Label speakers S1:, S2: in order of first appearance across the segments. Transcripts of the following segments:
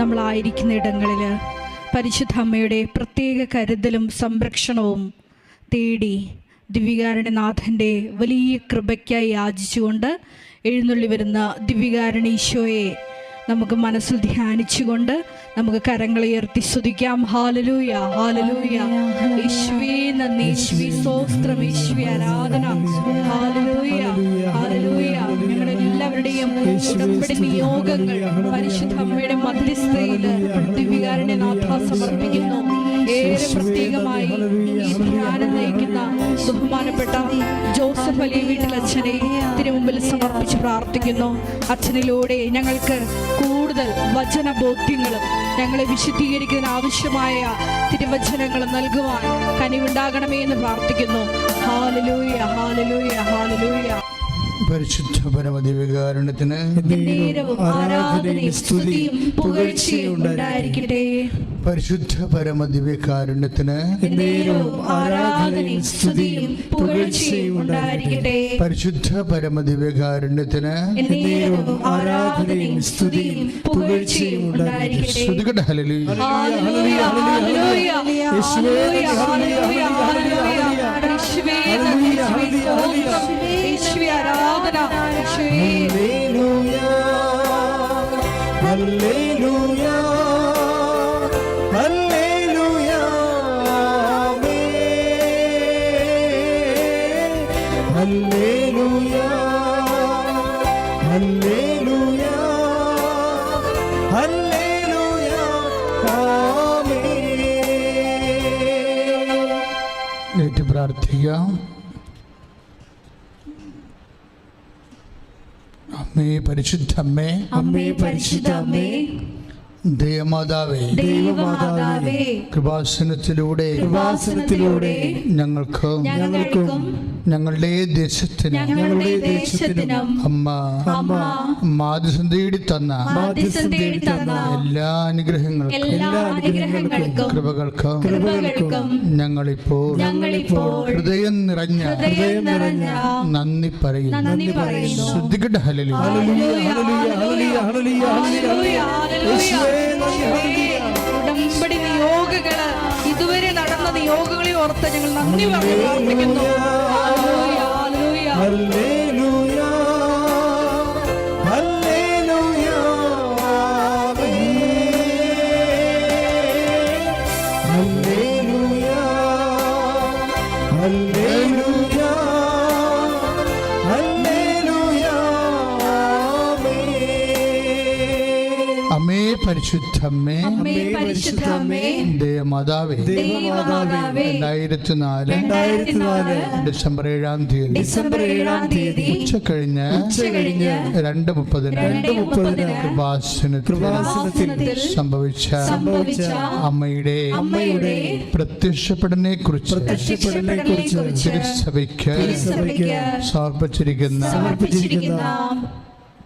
S1: നമ്മളായിരിക്കുന്ന ഇടങ്ങളിൽ പരിശുദ്ധ അമ്മയുടെ പ്രത്യേക കരുതലും സംരക്ഷണവും തേടി ദിവ്യകാരുണ്യനാഥന്റെ വലിയ കൃപയ്ക്കായി യാചിച്ചുകൊണ്ട് എഴുന്നള്ളി വരുന്ന ദിവ്യകാരുണ്യ ഈശോയെ നമുക്ക് മനസ്സിൽ ധ്യാനിച്ചുകൊണ്ട് നമുക്ക് കരങ്ങൾ ഉയർത്തി സ്തുതിക്കാം. ഹാലലൂയ ഹാലലൂയ ഈശ്വേ നന്ദി. ഈശ്വി സ്തോത്രം. ഈശ്വി ആരാധന. ഹാലലൂയ പരിശുദ്ധ അമ്മയുടെ സമർപ്പിക്കുന്നു. ഏറെ ഈ നയിക്കുന്ന ജോസഫ് അലി വീട്ടിലച്ഛനെ തിരുമുമ്പിൽ സമർപ്പിച്ച് പ്രാർത്ഥിക്കുന്നു. അച്ഛനിലൂടെ ഞങ്ങൾക്ക് കൂടുതൽ വചന ബോധ്യങ്ങളും ഞങ്ങളെ വിശുദ്ധീകരിക്കുന്നതിന് ആവശ്യമായ തിരുവചനങ്ങൾ നൽകുവാൻ കനിവുണ്ടാകണമേ എന്ന് പ്രാർത്ഥിക്കുന്നു. Hallelujah hallelujah hallelujah.
S2: പരിശുദ്ധ
S1: പരമതി പുകഴ്ചയും ഉണ്ടായിരിക്കട്ടെ.
S2: പരിശുദ്ധ പരമദിവ്യകാരുണ്യത്തിന്
S1: വികാരണത്തിന്
S2: പരിശുദ്ധ പരമദിവ്യകാരുണ്യത്തിന്
S1: വികാരണത്തിന് ആരാധനയും
S2: ശ്രുതികട ഹലലി
S1: ആരാധന
S2: പ്രാർത്ഥിക്കാം അമ്മേ പരിശുദ്ധ അമ്മേ.
S1: അമ്മേ.
S2: ദേവമാതാവേ
S1: ദൈവമാതാവേ
S2: കൃപാസനത്തിലൂടെ
S3: കൃപാസനത്തിലൂടെ
S2: ഞങ്ങൾക്ക്
S1: ഞങ്ങൾക്കും
S2: ഞങ്ങളുടെ ദേശത്തിന്
S1: ഞങ്ങളുടെ ദേശത്തിനും
S2: അമ്മ
S1: അമ്മ
S2: മാധ്യസം തേടി തന്ന
S1: മാധ്യസം തേടി തന്ന
S2: എല്ലാ അനുഗ്രഹങ്ങൾക്കും
S1: എല്ലാ അനുഗ്രഹങ്ങൾക്കും
S2: കൃപകൾക്കും
S1: കൃപകൾക്കും
S2: ഞങ്ങളിപ്പോൾ
S1: ഞങ്ങളിപ്പോൾ
S2: ഹൃദയം നിറഞ്ഞ
S1: ഹൃദയം നിറഞ്ഞ
S2: നന്ദി പറയുന്നു.
S1: നന്ദി പറയുന്നു.
S2: ശ്രദ്ധിക്കട്ടെ. ഹലലി
S3: ഹല്ലേലൂയ. ഹല്ലേലൂയ.
S1: Hallelujah, hallelujah. ഉടമ്പടി നിയോഗങ്ങൾ. ഇതുവരെ നടന്ന നിയോഗങ്ങളെ ഓർത്ത് ഞങ്ങൾ നന്ദി പറഞ്ഞു പ്രാർത്ഥിക്കുന്നു.
S2: പരിശുദ്ധമ്മേ
S1: അമ്മേ പരിശുദ്ധ അമ്മേ
S2: ദേവമാതാവേ
S1: ദൈവമാതാവേ
S2: രണ്ടായിരത്തി നാല്
S1: രണ്ടായിരത്തി നാല്
S2: ഡിസംബർ ഏഴാം തീയതി
S1: ഡിസംബർ ഏഴാം തീയതി
S2: ഉച്ച കഴിഞ്ഞ്
S1: ഉച്ചകഴിഞ്ഞ്
S2: രണ്ട് മുപ്പതിന്
S1: രണ്ട് മുപ്പതിന്
S2: കൃപാസനത്തിൽ
S1: കൃപാസനത്തിൽ
S2: സംഭവിച്ച
S1: സംഭവിച്ച
S2: അമ്മയുടെ
S1: അമ്മയുടെ
S2: പ്രത്യക്ഷപ്പെടനെ കുറിച്ച്
S1: പ്രത്യക്ഷപ്പെടനെ
S2: കുറിച്ച്
S1: തിരുസഭയ്ക്ക്
S2: സമർപ്പിച്ചിരിക്കുന്ന
S1: സമർപ്പിച്ചിരിക്കുന്ന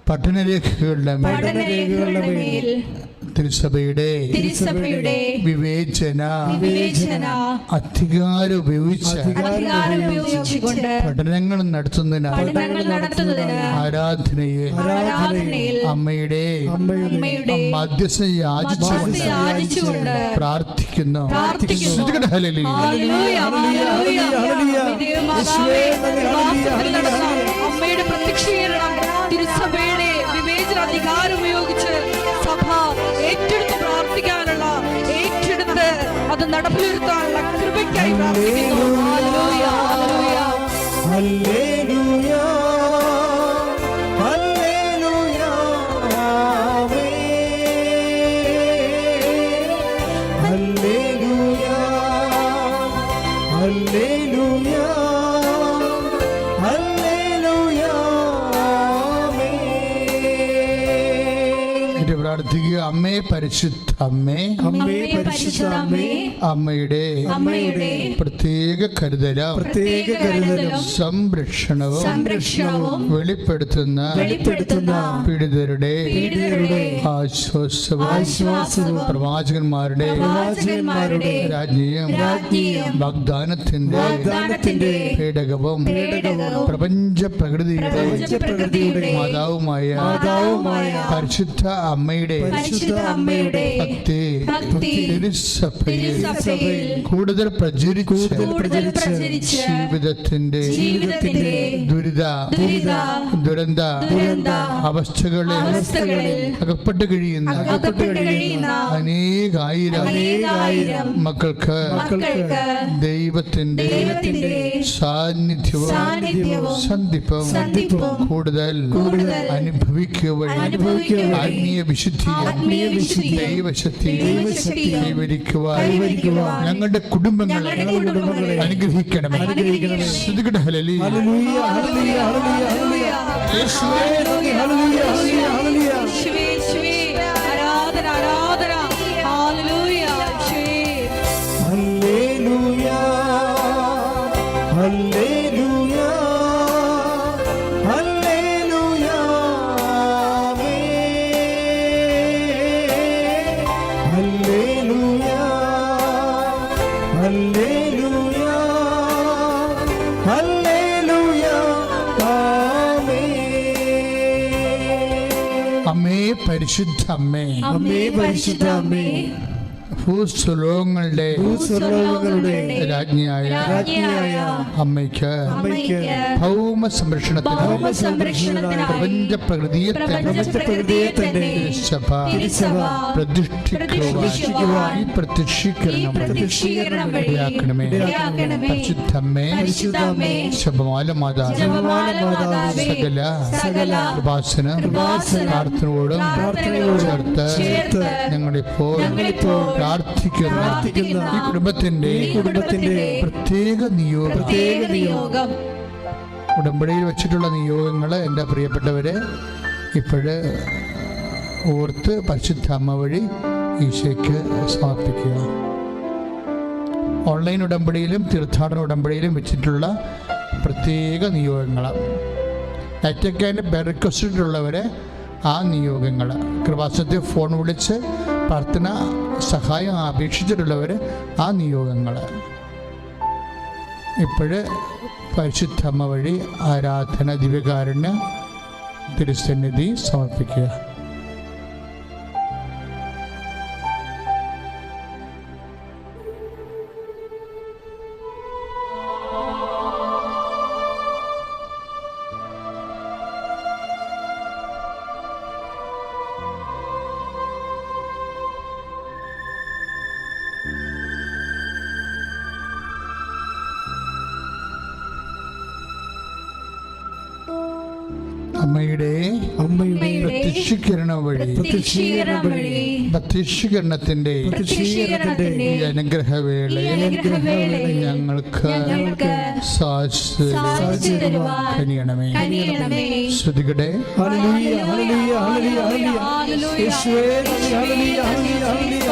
S2: പഠനരേഖകളുടെ
S1: പഠനരേഖകളുടെ മേൽ
S2: തിരുസഭയുടെ
S1: തിരുസഭയുടെ
S2: വിവേചന
S1: വിവേചന
S2: അധികാരം ഉപയോഗിച്ച് പഠനങ്ങൾ
S1: നടത്തുന്നതിന്
S2: ആരാധനയെ
S1: ആരാധനയിൽ
S2: അമ്മയുടെ മധ്യസ്ഥ യാചിച്ചുകൊണ്ട് പ്രാർത്ഥിക്കുന്നു.
S1: അമ്മയുടെ പ്രത്യക്ഷീകരണം തിരുസഭയുടെ വിവേചന അധികാരം ഉപയോഗിച്ച് ഏറ്റെടുത്ത് പ്രാർത്ഥിക്കാനുള്ള ഏറ്റെടുത്ത് അത് നടപ്പിലിരുത്താനുള്ള കൃപയ്ക്കായി പ്രാർത്ഥിക്കുന്നു.
S2: അമ്മേ. പരിശുദ്ധ അമ്മേ
S3: അമ്മേ പരിശുദ്ധ അമ്മേ.
S2: അമ്മയുടെ
S1: അമ്മയുടെ
S2: പ്രത്യേക കരുതലും
S3: പ്രത്യേക കരുതലും
S2: സംരക്ഷണവും
S1: സംരക്ഷണവും
S2: വെളിപ്പെടുത്തുന്ന
S1: വെളിപ്പെടുത്തുന്ന
S2: പീഡിതരുടെ
S1: പീഡിതരുടെ
S2: ആശ്വാസവും
S1: ആശ്വാസവും
S2: പ്രവാചകന്മാരുടെ
S1: പ്രവാചകന്മാരുടെ
S2: രാജ്ഞിയും
S1: രാജ്ഞിയും
S2: വാഗ്ദാനത്തിന്റെ
S1: വാഗ്ദാനത്തിന്റെ
S2: പേടകവും
S1: പേടകവും
S2: പ്രപഞ്ച പ്രകൃതിയുടെ
S1: പ്രകൃതിയുടെ
S2: മാതാവുമായ
S3: മാതാവുമായ
S2: പരിശുദ്ധ അമ്മയുടെ
S1: പരിശുദ്ധ
S3: അമ്മയുടെ
S2: ഭക്തി തിരുസഭയിൽ കൂടുതൽ പ്രചരിച്ച്.
S3: കൂടുതൽ പ്രചരിച്ച്
S2: ജീവിതത്തിന്റെ
S3: ജീവിതത്തിന്റെ
S2: ദുരിത
S3: ദുരിത
S2: ദുരന്ത
S3: ദുരന്ത
S2: അവസ്ഥകളിൽ
S3: അവസ്ഥകളിൽ
S2: അകപ്പെട്ട് കഴിയുന്ന
S3: അകപ്പെട്ട് കഴിയുന്ന
S2: അനേകായിരം
S3: അനേകായിരം
S2: മക്കൾക്ക്
S3: മക്കൾക്ക്
S2: ദൈവത്തിന്റെ
S3: ദൈവത്തിന്റെ
S2: സാന്നിധ്യവും
S3: സാന്നിധ്യവും
S2: സന്ധിപ്പും
S3: സന്ധിപ്പും
S2: കൂടുതൽ
S3: കൂടുതൽ
S2: അനുഭവിക്കുക ആത്മീയ വിശുദ്ധി
S3: ആത്മീയ
S2: ദൈവശക്തിയും
S3: ദൈവശക്തിയും
S2: കൈവരിക്കുവാൻ ഞങ്ങളുടെ കുടുംബങ്ങളെ
S3: കുടുംബങ്ങളെ
S2: അനുഗ്രഹിക്കണമേ.
S3: അനുഗ്രഹിക്കണമേ.
S2: ശ്രുതികട hallelujah.
S3: Hallelujah hallelujah hallelujah. Hallelujah hallelujah hallelujah.
S2: പരിശുദ്ധ അമ്മേ.
S3: അമ്മേ പരിശുദ്ധ അമ്മേ.
S2: ഭൂസ്വലോകങ്ങളുടെ രാജ്ഞിയായ അമ്മയ്ക്ക് ഭൗമ സംരക്ഷണത്തിന് പ്രപഞ്ച പ്രകൃതിയെ സഭ പ്രതിഷ്ഠിക്കുവാൻ ഈ പ്രത്യക്ഷീകരണം ഇടയാക്കണമേ. പരിശുദ്ധമ്മേ ശബമാല മാതാവ് സകല പ്രാർത്ഥനയോടും ചേർത്ത് ഞങ്ങളിപ്പോൾ പ്രാർത്ഥിക്കുന്ന.
S4: പ്രാർത്ഥിക്കുന്ന.
S2: ഈ കുടുംബത്തിന്റെ
S4: ഈ കുടുംബത്തിന്റെ
S2: പ്രത്യേക നിയോഗം.
S4: പ്രത്യേക നിയോഗം.
S2: ഉടമ്പടിയിൽ വെച്ചിട്ടുള്ള നിയോഗങ്ങൾ എന്റെ പ്രിയപ്പെട്ടവരെ ഇപ്പോഴ് ഓർത്ത് പരിശുദ്ധ അമ്മ വഴി ഈശോയ്ക്ക് സമർപ്പിക്കുക. ഓൺലൈൻ ഉടമ്പടിയിലും തീർത്ഥാടന ഉടമ്പടിയിലും വെച്ചിട്ടുള്ള പ്രത്യേക നിയോഗങ്ങൾ അറ്റക്കാന്റെ ബെറിക്വസ്റ്റിട്ടുള്ളവരെ ആ നിയോഗങ്ങൾ കൃപാസത്തെ ഫോൺ വിളിച്ച് പ്രാർത്ഥന സഹായം അപേക്ഷിച്ചിട്ടുള്ളവർ ആ നിയോഗങ്ങൾ ഇപ്പോഴ് പരിശുദ്ധമ്മ വഴി ആരാധന ദിവ്യകാരുണ്യ തിരുസന്നിധി സമർപ്പിക്കുക. അമ്മയുടെ
S3: അമ്മയുടെ
S2: പ്രത്യക്ഷീകരണം വഴി
S4: പ്രത്യക്ഷീകരണം വഴി
S2: പ്രത്യക്ഷീകരണത്തിന്റെ
S4: പ്രത്യക്ഷീകരണത്തിന്റെ
S2: ഈ അനുഗ്രഹവേളയിൽ
S4: വേള
S2: ഞങ്ങൾക്ക് കനിയണമേ. ശ്രുതികടെ
S3: ഹല്ലേലൂയ ഹല്ലേലൂയ ഹല്ലേലൂയ ഹല്ലേലൂയ. ഹലിയ ഹലിയ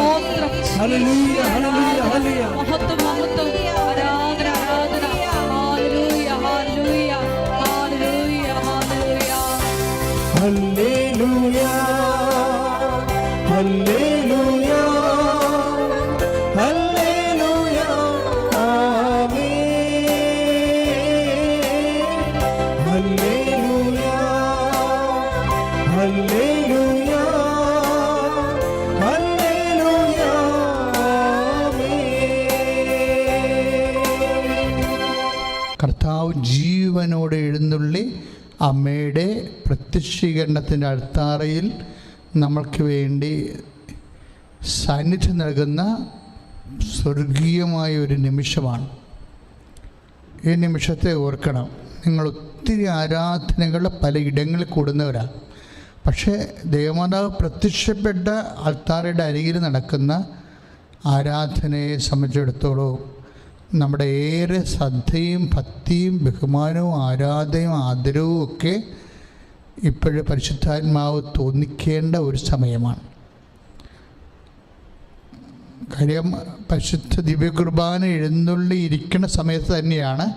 S3: ഹല്ലേലൂയ
S2: പ്രത്യക്ഷീകരണത്തിന്റെ അടുത്താറയിൽ നമ്മൾക്ക് വേണ്ടി സാന്നിധ്യം നൽകുന്ന സ്വർഗീയമായ ഒരു നിമിഷമാണ്. ഈ നിമിഷത്തെ ഓർക്കണം. നിങ്ങൾ ഒത്തിരി ആരാധനകൾ പലയിടങ്ങളിൽ കൂടുന്നവരാണ് പക്ഷേ ദേവമാതാവ് പ്രത്യക്ഷപ്പെട്ട അൾത്താരയുടെ അരികിൽ നടക്കുന്ന ആരാധനയെ സംബന്ധിച്ചിടത്തോളം നമ്മുടെ ഏറെ ശ്രദ്ധയും ഭക്തിയും ബഹുമാനവും ആരാധനയും ആദരവും ഒക്കെ ഇപ്പോഴും പരിശുദ്ധാത്മാവ് തോന്നിക്കേണ്ട ഒരു സമയമാണ്. കാര്യം പരിശുദ്ധ ദിവ്യകുർബാന എഴുന്നള്ളി ഇരിക്കുന്ന സമയത്ത് തന്നെയാണ്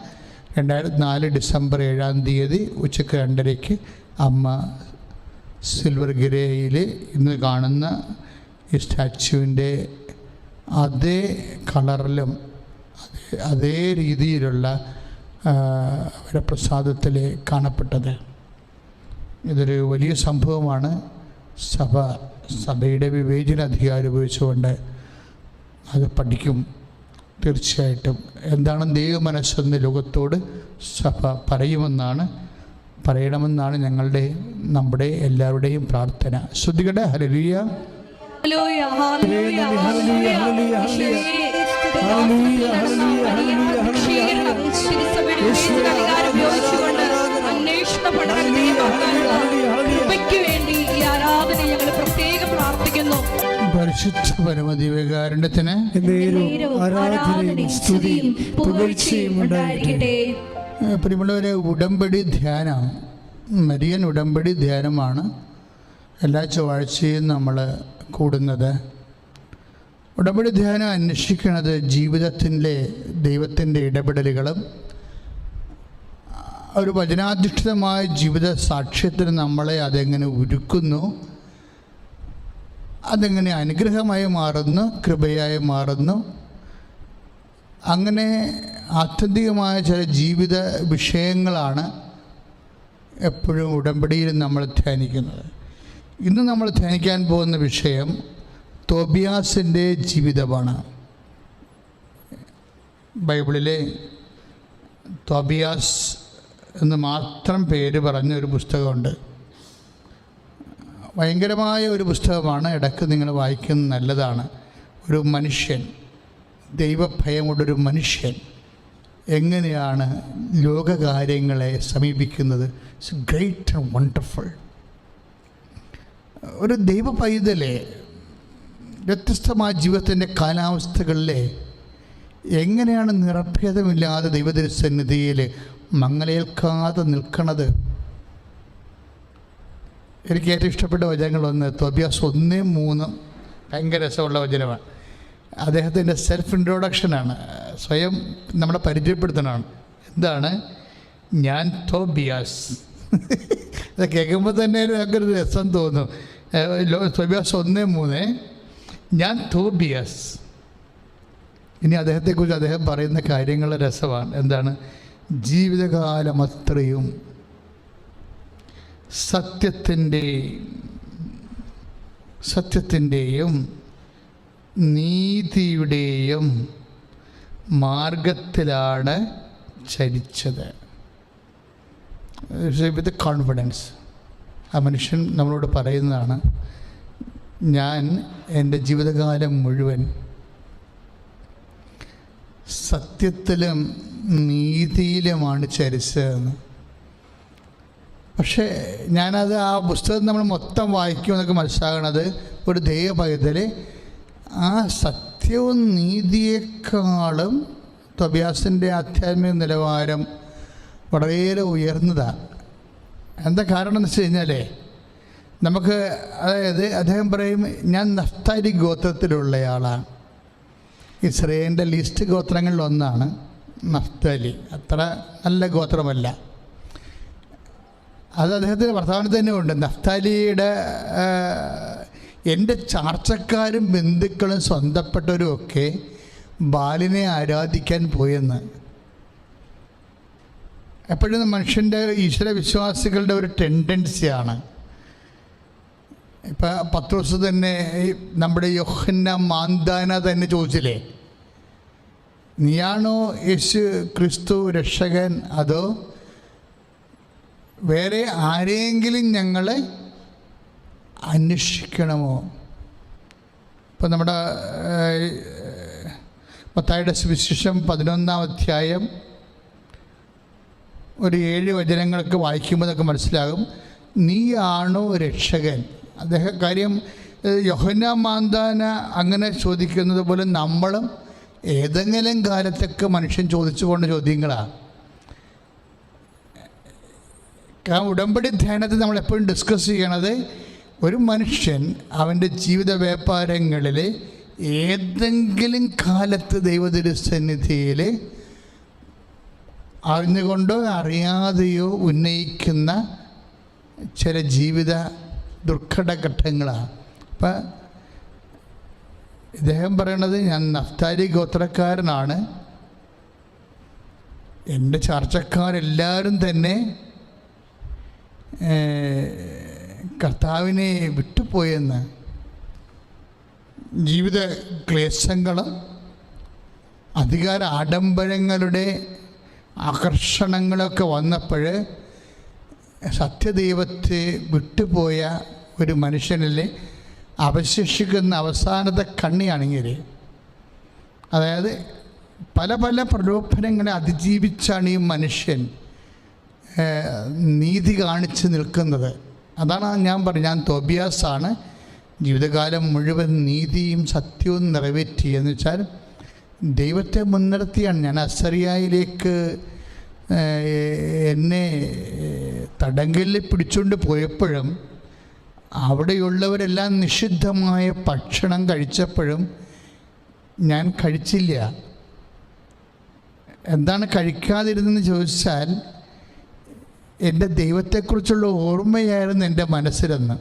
S2: രണ്ടായിരത്തി നാല് ഡിസംബർ ഏഴാം തീയതി ഉച്ചയ്ക്ക് രണ്ടരയ്ക്ക് അമ്മ സിൽവർ ഗിരയിൽ ഇന്ന് കാണുന്ന ഈ സ്റ്റാച്യുവിന്റെ അതേ കളറിലും അതേ രീതിയിലുള്ള രീതിയിലുള്ള വരപ്രസാദത്തിൽ കാണപ്പെട്ടത്. ഇതൊരു വലിയ സംഭവമാണ് സഭ സഭയുടെ വിവേചന അധികാരം ഉപയോഗിച്ചുകൊണ്ട് അത് പഠിക്കും തീർച്ചയായിട്ടും എന്താണ് ദൈവ മനസ്സെന്ന് ലോകത്തോട് സഭ പറയുമെന്നാണ് പറയണമെന്നാണ് ഞങ്ങളുടെ നമ്മുടെ എല്ലാവരുടെയും പ്രാർത്ഥന ശ്രുതികട ഹരലിയ
S4: അന്വേഷണ ഹല്ലേലൂയ,
S2: പരിശുദ്ധ
S3: പരമതി സ്തുതിയും പുകഴ്ചയും ഉണ്ടായിരിക്കട്ടെ.
S2: പ്രിയമുള്ളവരെ ഉടമ്പടി ധ്യാനം മരിയൻ ഉടമ്പടി ധ്യാനമാണ് എല്ലാ ചൊവ്വാഴ്ചയും നമ്മൾ കൂടുന്നത്. ഉടമ്പടി ധ്യാനം അന്വേഷിക്കുന്നത് ജീവിതത്തിന്റെ ദൈവത്തിന്റെ ഇടപെടലുകളും ഒരു വചനാധിഷ്ഠിതമായ ജീവിത സാക്ഷ്യത്തിന് നമ്മളെ അതെങ്ങനെ ഒരുക്കുന്നു അതെങ്ങനെ അനുഗ്രഹമായി മാറുന്നു കൃപയായി മാറുന്നു. അങ്ങനെ ആത്യന്തികമായ ചില ജീവിത വിഷയങ്ങളാണ് എപ്പോഴും ഉടമ്പടിയിൽ നമ്മൾ ധ്യാനിക്കുന്നത്. ഇന്ന് നമ്മൾ ധ്യാനിക്കാൻ പോകുന്ന വിഷയം തോബിയാസിന്റെ ജീവിതമാണ്. ബൈബിളിലെ തോബിയാസ് എന്ന് മാത്രം പേര് പറഞ്ഞ ഒരു പുസ്തകമുണ്ട്. ഭയങ്കരമായ ഒരു പുസ്തകമാണ് ഇടയ്ക്ക് നിങ്ങൾ വായിക്കുന്നത് നല്ലതാണ്. ഒരു മനുഷ്യൻ ദൈവഭയമുള്ളൊരു മനുഷ്യൻ എങ്ങനെയാണ് ലോകകാര്യങ്ങളെ സമീപിക്കുന്നത്? ഇറ്റ്സ് ഗ്രേറ്റ് ആൻഡ് വണ്ടർഫുൾ ഒരു ദൈവ പൈതലെ വ്യത്യസ്തമായ ജീവിതത്തിന്റെ കാലാവസ്ഥകളിലെ എങ്ങനെയാണ് നിറഭേദമില്ലാതെ ദൈവതിരുസന്നിധിയിൽ മങ്ങലേൽക്കാതെ നിൽക്കണത്? എനിക്ക് ഏറ്റവും ഇഷ്ടപ്പെട്ട വചനങ്ങളൊന്ന് തൊബിയാസ് ഒന്ന് മൂന്ന്. ഭയങ്കര രസമുള്ള വചനമാണ്. അദ്ദേഹത്തിന്റെ സെൽഫ് ഇൻട്രൊഡക്ഷനാണ് സ്വയം നമ്മളെ പരിചയപ്പെടുത്തണമാണ് എന്താണ്? ഞാൻ തോബിയാസ് അത് കേൾക്കുമ്പോൾ തന്നെ ഭയങ്കര രസം തോന്നും. തോബിയാസ് ഒന്നേ മൂന്ന്. ഞാൻ തോബിയാസ് ഇനി അദ്ദേഹത്തെക്കുറിച്ച് അദ്ദേഹം പറയുന്ന കാര്യങ്ങൾ രസമാണ്. എന്താണ്? ജീവിതകാലം അത്രയും സത്യത്തിന്റെ സത്യത്തിന്റെയും നീതിയുടെയും മാർഗത്തിലാണ് ചരിച്ചത്. വിത്ത് കോൺഫിഡൻസ് ആ മനുഷ്യൻ നമ്മളോട് പറയുന്നതാണ് ഞാൻ എന്റെ ജീവിതകാലം മുഴുവൻ സത്യത്തിലും നീതിയിലുമാണ് ചരിച്ചതെന്ന്. പക്ഷേ ഞാനത് ആ പുസ്തകം നമ്മൾ മൊത്തം വായിക്കുമെന്നൊക്കെ മനസ്സിലാകണത് ഒരു ദൈവ പൈതൽ ആ സത്യവും നീതിയേക്കാളും തൊബിയാസിന്റെ ആധ്യാത്മിക നിലവാരം വളരെയേറെ ഉയർന്നതാണ് എന്താ കാരണം എന്ന് വെച്ച് കഴിഞ്ഞാലേ നമുക്ക് അതായത് അദ്ദേഹം പറയും ഞാൻ നഫ്താരി ഗോത്രത്തിലുള്ളയാളാണ്. ഇസ്രയേലിന്റെ ലിസ്റ്റ് ഗോത്രങ്ങളിൽ ഒന്നാണ് നഫ്താലി. അത്ര നല്ല ഗോത്രമല്ല. അത് അദ്ദേഹത്തിന്റെ വർത്തമാനം തന്നെ ഉണ്ട്. നഫ്താലിയുടെ എന്റെ ചാർച്ചക്കാരും ബന്ധുക്കളും സ്വന്തപ്പെട്ടവരും ഒക്കെ ബാലിനെ ആരാധിക്കാൻ പോയെന്ന്. എപ്പോഴും മനുഷ്യന്റെ ഈശ്വര വിശ്വാസികളുടെ ഒരു ടെൻഡൻസിയാണ്. ഇപ്പം പത്ത് ദിവസം തന്നെ നമ്മുടെ യൊഹന്ന മാന്താന തന്നെ ചോദിച്ചില്ലേ? നീയാണോ യേശു ക്രിസ്തു രക്ഷകൻ? അതോ വേറെ ആരെങ്കിലും ഞങ്ങളെ അന്വേഷിക്കണമോ? ഇപ്പം നമ്മുടെ മത്തായുടെ സുവിശേഷം പതിനൊന്നാം അധ്യായം ഒരു ഏഴ് വചനങ്ങളൊക്കെ വായിക്കുമ്പോൾ നമുക്ക് മനസ്സിലാകും. നീയാണോ രക്ഷകൻ? അദ്ദേഹം കാര്യം ഏഹ്, യോഹന്ന മാന്താന അങ്ങനെ ചോദിക്കുന്നത് പോലെ നമ്മളും ഏതെങ്കിലും കാലത്തൊക്കെ മനുഷ്യൻ ചോദിച്ചു പോകേണ്ട ചോദ്യങ്ങളാണ് കാരണം ഉടമ്പടി ധ്യാനത്തിൽ നമ്മൾ എപ്പോഴും ഡിസ്കസ് ചെയ്യണത് ഒരു മനുഷ്യൻ അവന്റെ ജീവിത വ്യാപാരങ്ങളിൽ ഏതെങ്കിലും കാലത്ത് ദൈവതിരുസന്നിധിയിൽ അറിഞ്ഞുകൊണ്ടോ അറിയാതെയോ ഉന്നയിക്കുന്ന ചില ജീവിത ദുർഘടഘട്ടങ്ങളാണ് അപ്പം ഇദ്ദേഹം പറയണത് ഞാൻ നഫ്താരി ഗോത്രക്കാരനാണ്. എന്റെ ചർച്ചക്കാരെല്ലാവരും തന്നെ കർത്താവിനെ വിട്ടുപോയെന്ന്. ജീവിത ക്ലേശങ്ങളും അധികാര ആഡംബരങ്ങളുടെ ആകർഷണങ്ങളൊക്കെ വന്നപ്പോൾ സത്യദൈവത്തെ വിട്ടുപോയ ഒരു മനുഷ്യനിൽ അവശേഷിക്കുന്ന അവസാനത്തെ കണ്ണിയാണെങ്കിൽ അതായത് പല പല പ്രലോഭനങ്ങളെ അതിജീവിച്ചാണ് ഈ മനുഷ്യൻ. നീതി കാണിച്ച് നിൽക്കുന്നത്. അതാണ് ഞാൻ പറഞ്ഞു ഞാൻ തോബിയാസാണ് ജീവിതകാലം മുഴുവൻ നീതിയും സത്യവും നിറവേറ്റി എന്ന് വെച്ചാൽ ദൈവത്തെ മുൻനിർത്തിയാണ്. ഞാൻ അസറിയായിലേക്ക് എന്നെ തടങ്കലിൽ പിടിച്ചുകൊണ്ട് പോയപ്പോഴും അവിടെയുള്ളവരെല്ലാം നിഷിദ്ധമായ ഭക്ഷണം കഴിച്ചപ്പോഴും ഞാൻ കഴിച്ചില്ല. എന്താണ് കഴിക്കാതിരുന്നെന്ന് ചോദിച്ചാൽ എന്റെ ദൈവത്തെക്കുറിച്ചുള്ള ഓർമ്മയായിരുന്നു എന്റെ മനസ്സിലെന്ന്.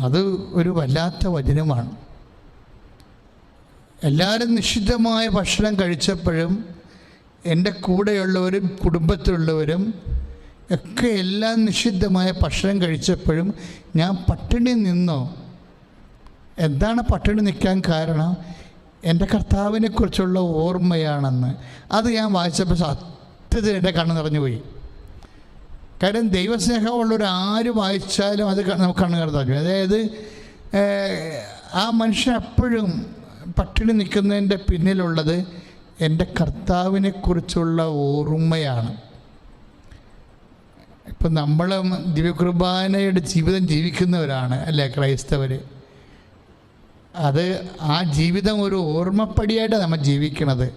S2: അത് ഒരു വല്ലാത്ത വചനമാണ്. എല്ലാവരും നിശ്ചിതമായ ഭക്ഷണം കഴിച്ചപ്പോഴും എന്റെ കൂടെയുള്ളവരും കുടുംബത്തിലുള്ളവരും ഒക്കെ എല്ലാം നിഷിദ്ധമായ ഭക്ഷണം കഴിച്ചപ്പോഴും ഞാൻ പട്ടിണി നിന്നോ? എന്താണ് പട്ടിണി നിൽക്കാൻ കാരണം? എന്റെ കർത്താവിനെക്കുറിച്ചുള്ള ഓർമ്മയാണെന്ന്. അത് ഞാൻ വായിച്ചപ്പോൾ സത്യത്തിൽ എന്റെ കണ്ണ് നിറഞ്ഞു പോയി കാര്യം ദൈവസ്നേഹമുള്ളവർ ആര് വായിച്ചാലും അത് നമുക്ക് കണ്ണ് നിറഞ്ഞു അതായത് ആ മനുഷ്യൻ എപ്പോഴും പട്ടിണി നിൽക്കുന്നതിന്റെ പിന്നിലുള്ളത് എന്റെ കർത്താവിനെക്കുറിച്ചുള്ള ഓർമ്മയാണ്. ഇപ്പം നമ്മൾ ദിവ്യകുർബാനയുടെ ജീവിതം ജീവിക്കുന്നവരാണ് അല്ലേ ക്രൈസ്തവർ അത് ആ ജീവിതം ഒരു ഓർമ്മപ്പടിയായിട്ടാണ് നമ്മൾ ജീവിക്കണത്.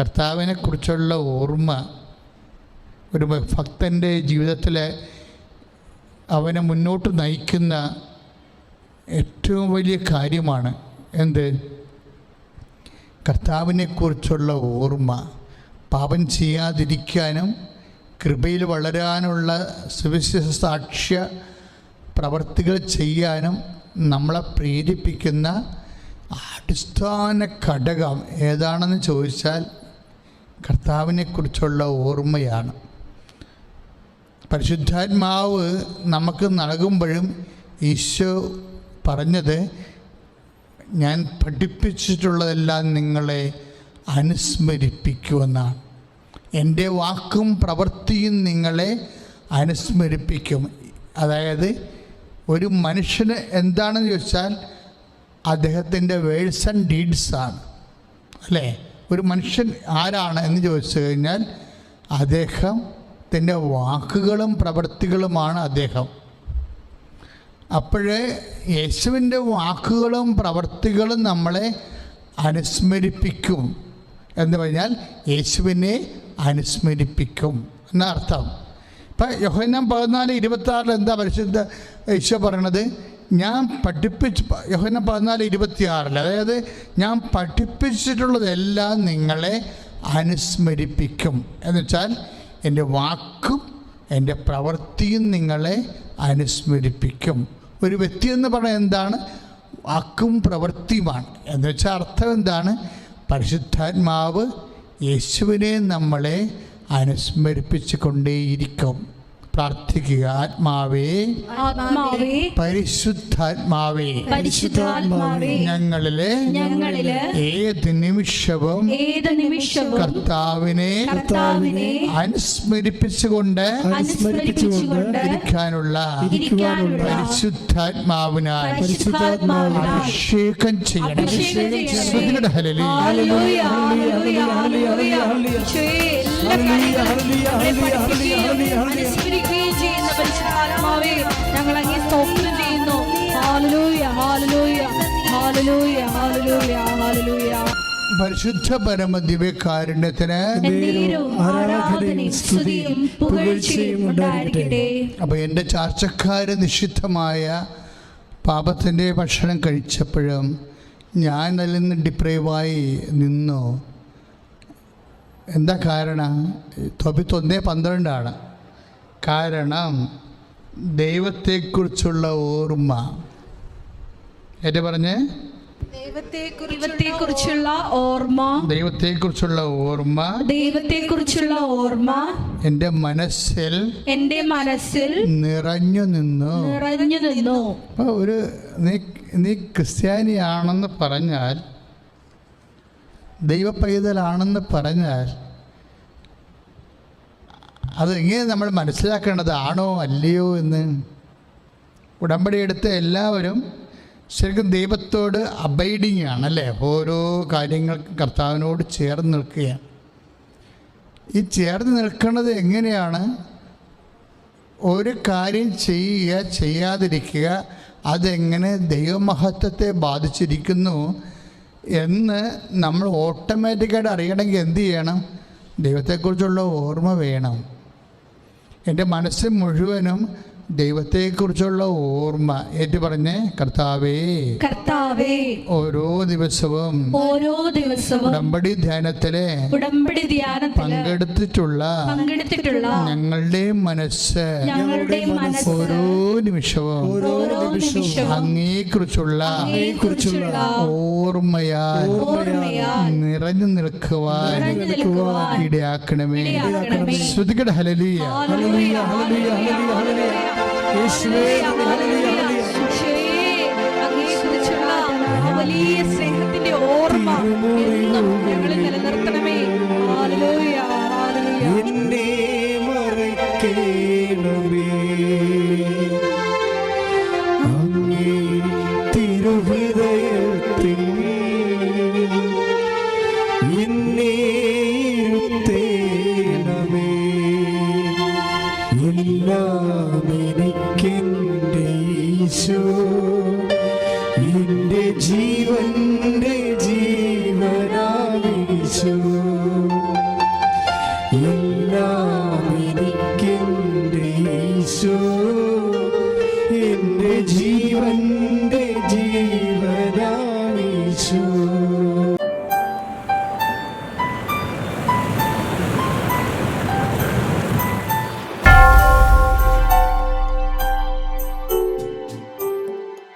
S2: കർത്താവിനെക്കുറിച്ചുള്ള ഓർമ്മ ഒരു ഭക്തന്റെ ജീവിതത്തിലെ അവനെ മുന്നോട്ട് നയിക്കുന്ന ഏറ്റവും വലിയ കാര്യമാണ് എന്ത്? കർത്താവിനെക്കുറിച്ചുള്ള ഓർമ്മ. പാപം ചെയ്യാതിരിക്കാനും കൃപയിൽ വളരാനുള്ള സുവിശേഷ സാക്ഷ്യ പ്രവർത്തികൾ ചെയ്യാനും നമ്മളെ പ്രേരിപ്പിക്കുന്ന അടിസ്ഥാന ഘടകം ഏതാണെന്ന് ചോദിച്ചാൽ കർത്താവിനെക്കുറിച്ചുള്ള ഓർമ്മയാണ്. പരിശുദ്ധാത്മാവ് നമുക്ക് നൽകുമ്പോഴും ഈശോ പറഞ്ഞത് ഞാൻ പഠിപ്പിച്ചിട്ടുള്ളതെല്ലാം നിങ്ങളെ അനുസ്മരിപ്പിക്കുമെന്നാണ്. എന്റെ വാക്കും പ്രവൃത്തിയും നിങ്ങളെ അനുസ്മരിപ്പിക്കും. അതായത് ഒരു മനുഷ്യന് എന്താണെന്ന് ചോദിച്ചാൽ അദ്ദേഹത്തിന്റെ വേഴ്സ് ആൻഡ് ഡീഡ്സാണ് അല്ലേ? ഒരു മനുഷ്യൻ ആരാണ് എന്ന് ചോദിച്ചു കഴിഞ്ഞാൽ അദ്ദേഹത്തിന്റെ വാക്കുകളും പ്രവൃത്തികളുമാണ് അദ്ദേഹം. അപ്പോഴേ യേശുവിന്റെ വാക്കുകളും പ്രവൃത്തികളും നമ്മളെ അനുസ്മരിപ്പിക്കും. എന്ന് പറഞ്ഞാൽ യേശുവിനെ അനുസ്മരിപ്പിക്കും എന്നർത്ഥം ഇപ്പം യോഹന്നാൻ പതിനാല് ഇരുപത്താറിൽ എന്താ പരിശുദ്ധ ഈശോ പറയണത്? ഞാൻ പഠിപ്പിച്ച് യോഹന്നാൻ പതിനാല് ഇരുപത്തിയാറിൽ അതായത് ഞാൻ പഠിപ്പിച്ചിട്ടുള്ളതെല്ലാം നിങ്ങളെ അനുസ്മരിപ്പിക്കും. എന്ന് വെച്ചാൽ എന്റെ വാക്കും എന്റെ പ്രവൃത്തിയും നിങ്ങളെ അനുസ്മരിപ്പിക്കും. ഒരു വ്യക്തി എന്ന് പറയുന്നത് എന്താണ്? വാക്കും പ്രവൃത്തിയുമാണ്. എന്ന് വെച്ചാൽ അർത്ഥം എന്താണ്? പരിശുദ്ധാത്മാവ് യേശുവിനെ നമ്മളെ അനുസ്മരിപ്പിച്ചു കൊണ്ടേയിരിക്കും പ്രാർത്ഥിക്കുക ആത്മാവേ പരിശുദ്ധാത്മാവേ
S4: പരിശുദ്ധാത്മാവേ
S2: ഞങ്ങളിലെ
S4: ഞങ്ങളിൽ
S2: ഏത് നിമിഷവും
S4: ഏത് നിമിഷവും
S2: കർത്താവിനെ
S4: കർത്താവിനെ
S2: അനുസ്മരിപ്പിച്ചുകൊണ്ട്
S4: അനുസ്മരിപ്പിച്ചുകൊണ്ട്
S2: ഇരിക്കാനുള്ള
S4: ഇരിക്കാനുള്ള
S2: പരിശുദ്ധാത്മാവിനാൽ
S4: പരിശുദ്ധാത്മാവിനാൽ
S2: അഭിഷേകം ചെയ്യണം. ശ്രുതിയുടെ ഹല്ലേലൂയ.
S4: Hallelujah, hallelujah, hallelujah. ഈശോയെ, എല്ലാ കാര്യങ്ങളും പരിശുദ്ധാത്മാവേ ഞങ്ങൾ അങ്ങേ സ്തോത്രം ചെയ്യുന്നു. Hallelujah hallelujah hallelujah hallelujah hallelujah
S2: പരിശുദ്ധ
S4: പുകഴ്ചയും ഉണ്ടായിരിക്കട്ടെ.
S2: അപ്പോൾ എന്റെ ചാർച്ചക്കാര് നിഷിദ്ധമായ പാപത്തിന്റെ ഭക്ഷണം കഴിച്ചപ്പോഴും ഞാൻ അതിൽ നിന്ന് ഡിപ്രൈവായി നിന്നു. എന്താ കാരണം? തൊബിത്ത് ഒന്നേ പന്ത്രണ്ടാണ്. കാരണം ദൈവത്തെക്കുറിച്ചുള്ള ഓർമ്മ. ഏറ്റവും പറഞ്ഞേ?
S4: ദൈവത്തെക്കുറിച്ചുള്ള ഓർമ്മ.
S2: ദൈവത്തെക്കുറിച്ചുള്ള ഓർമ്മ.
S4: ദൈവത്തെക്കുറിച്ചുള്ള ഓർമ്മ.
S2: എന്റെ മനസ്സിൽ
S4: എന്റെ മനസ്സിൽ
S2: നിറഞ്ഞു നിന്നു.
S4: നിറഞ്ഞു നിന്നു.
S2: അപ്പോൾ ഒരു നീ നീ ക്രിസ്ത്യാനിയാണെന്ന് പറഞ്ഞാൽ ദൈവപൈതലാണെന്ന് പറഞ്ഞാൽ അത് എങ്ങനെ നമ്മൾ മനസ്സിലാക്കേണ്ടത് ആണോ അല്ലയോ എന്ന്? ഉടമ്പടി എടുത്ത എല്ലാവരും ശരിക്കും ദൈവത്തോട് അബൈഡിങ് ആണ് അല്ലേ ഓരോ കാര്യങ്ങൾക്കും കർത്താവിനോട് ചേർന്ന് നിൽക്കുകയാണ്. ഈ ചേർന്ന് നിൽക്കുന്നത് എങ്ങനെയാണ്? ഒരു കാര്യം ചെയ്യുക ചെയ്യാതിരിക്കുക അതെങ്ങനെ ദൈവമഹത്വത്തെ ബാധിച്ചിരിക്കുന്നു എന്ന് നമ്മൾ ഓട്ടോമാറ്റിക്കായിട്ട് അറിയണമെങ്കിൽ എന്ത് ചെയ്യണം? ദൈവത്തെക്കുറിച്ചുള്ള ഓർമ്മ വേണം. എന്റെ മനസ്സ് മുഴുവനും ദൈവത്തെക്കുറിച്ചുള്ള ഓർമ്മ ഏറ്റു പറഞ്ഞേ കർത്താവേ
S4: കർത്താവേ
S2: ഓരോ ദിവസവും
S4: ഓരോ ദിവസവും
S2: ഉടമ്പടി ധ്യാനത്തിലെ
S4: ഉടമ്പടി ധ്യാനത്തിൽ
S2: പങ്കെടുത്തിട്ടുള്ള
S4: പങ്കെടുത്തിട്ടുള്ള
S2: ഞങ്ങളുടെ മനസ്സ്
S4: ഞങ്ങളുടെ മനസ്സ്
S2: ഓരോ നിമിഷവും
S4: ഓരോ നിമിഷവും
S2: അങ്ങേക്കുറിച്ചുള്ള
S4: അങ്ങയെക്കുറിച്ചുള്ള
S2: ഓർമ്മയാൽ നിറഞ്ഞു നിൽക്കുവാൻ ഇടയാക്കണമേ.
S4: ഇടയാക്കണമേ.
S2: ശ്രുതികട ഹലലിയ
S4: ഹല്ലേലൂയ,
S3: ഹല്ലേലൂയ, ഹല്ലേലൂയ,
S4: വലിയ സ്നേഹത്തിന്റെ ഓർമ്മ എന്നും ഞങ്ങളിൽ നിലനിർത്തണമേ.
S3: എന്നെ മറക്കേണമേ